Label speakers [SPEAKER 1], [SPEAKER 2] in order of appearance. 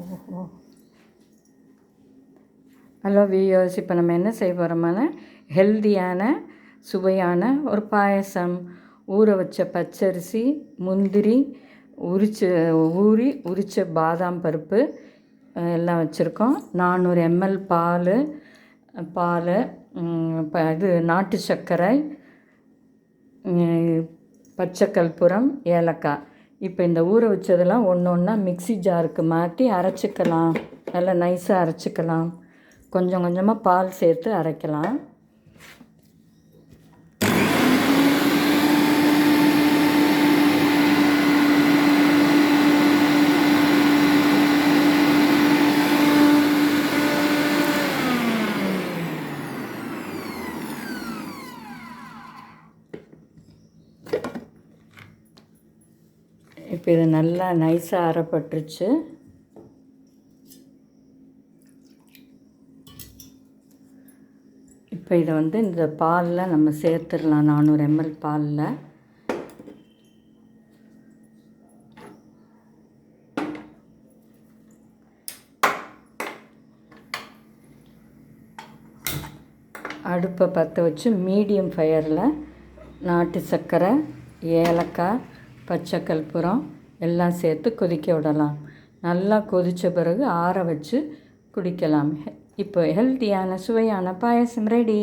[SPEAKER 1] ஓஹோ hello views இப்போ நம்ம என்ன செய்ய போகிறோமான ஹெல்தியான சுவையான ஒரு பாயசம் ஊற வச்ச பச்சரிசி முந்திரி உரிச்ச ஊறி உரித்த பாதாம் பருப்பு எல்லாம் வச்சுருக்கோம். நானூறு எம்எல் பால் பால் இப்போ இது நாட்டு சர்க்கரை பச்சைக்கல்புரம் பச்சை கற்பூரம் ஏலக்காய். இப்போ இந்த ஊற வச்சதெல்லாம் ஒன்று ஒன்றா மிக்ஸி ஜாருக்கு மாற்றி அரைச்சிக்கலாம். நல்லா நைஸாக அரைச்சிக்கலாம். கொஞ்சம் கொஞ்சமாக பால் சேர்த்து அரைக்கலாம். இப்போ இது நல்லா நைஸாக அரைப்பட்டுருச்சு. இப்போ இதை வந்து இந்த பாலில் நம்ம சேர்த்துடலாம். நானூறு எம்எல் பாலில். அடுப்பை பற்ற வச்சு மீடியம் ஃபயரில் நாட்டு சர்க்கரை ஏலக்காய் பச்சை கற்பூரம் எல்லாம் சேர்த்து கொதிக்க விடலாம். நல்லா கொதித்த பிறகு ஆற வச்சு குடிக்கலாம். இப்போ ஹெல்த்தியான சுவையான பாயசம் ரெடி